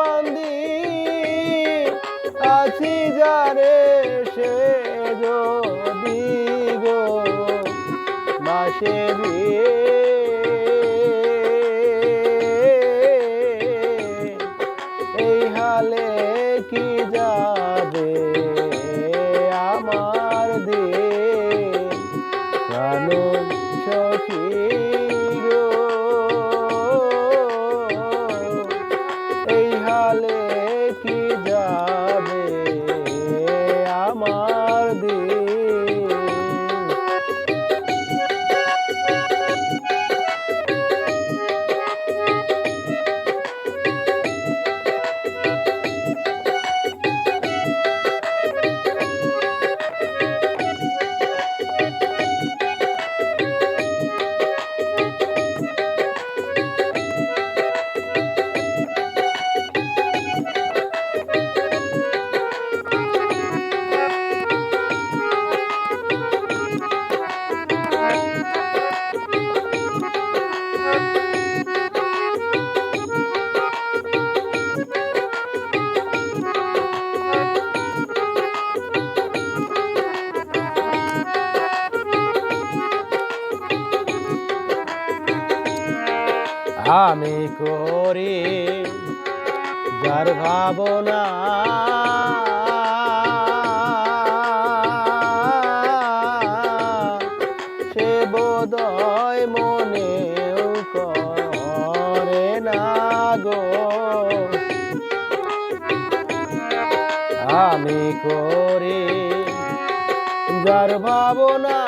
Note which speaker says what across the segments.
Speaker 1: পান্দি আমি করি যার ভাবনা সে বোধয় মনেও করে না গো। আমি করি যার ভাবনা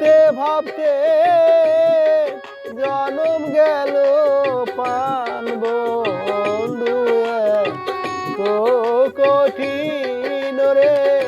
Speaker 1: ভাবতে ভাবতে জনম গেল পান বন্ধু কঠিন রে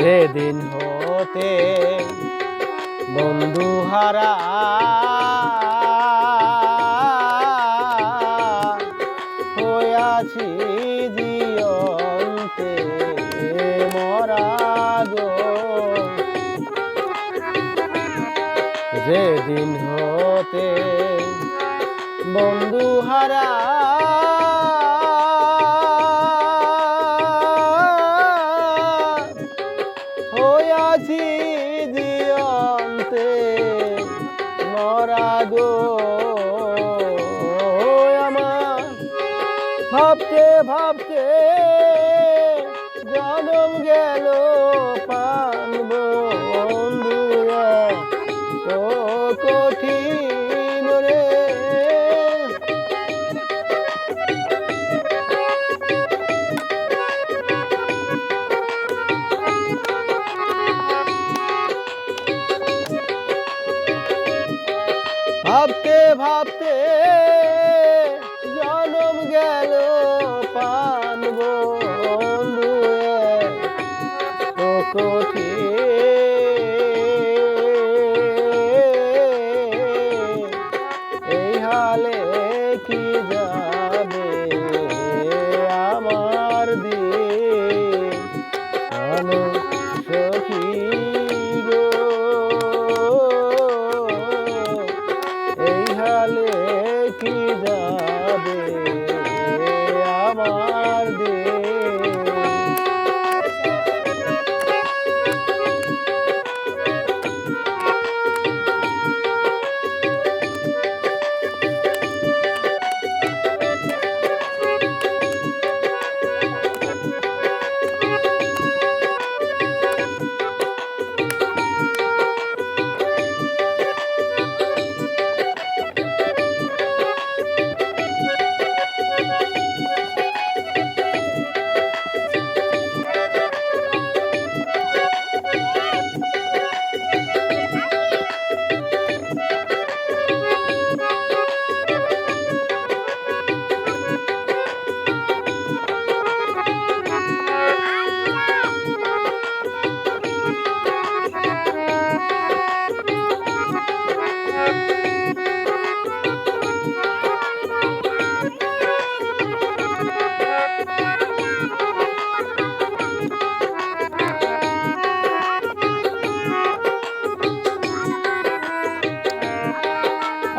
Speaker 1: যেদিন হতে বন্ধু হারা হইয়াছি জিয়ন্তে মরা গো। যেদিন হতে বন্ধু হারা মরা গো আমার ভাবতে ভাবতে 歌曲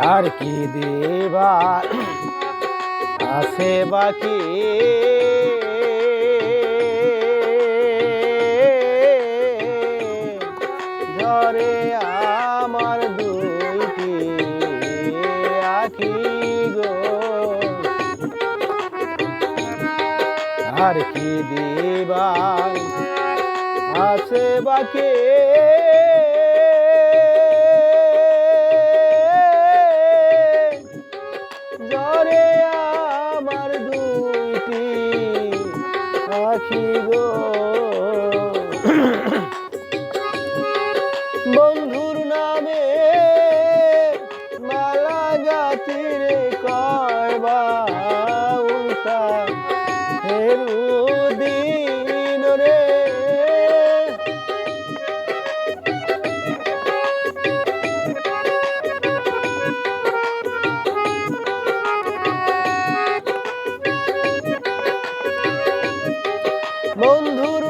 Speaker 1: আর কি দেবা? আছে বাকি। ঝরে আমার দুইটি আঁকি গো। আর কি দেবা? আছে বাকি। বন্ধু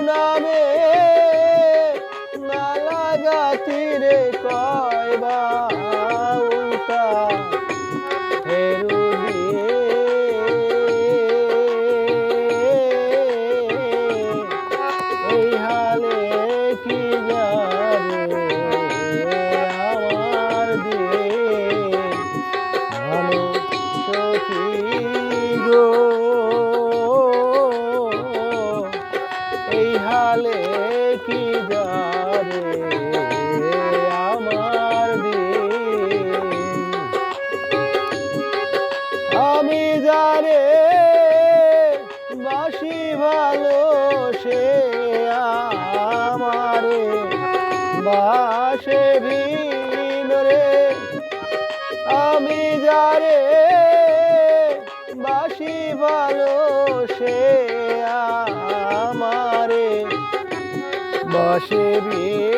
Speaker 1: ভালো সে আমারে। বসে বিয়ে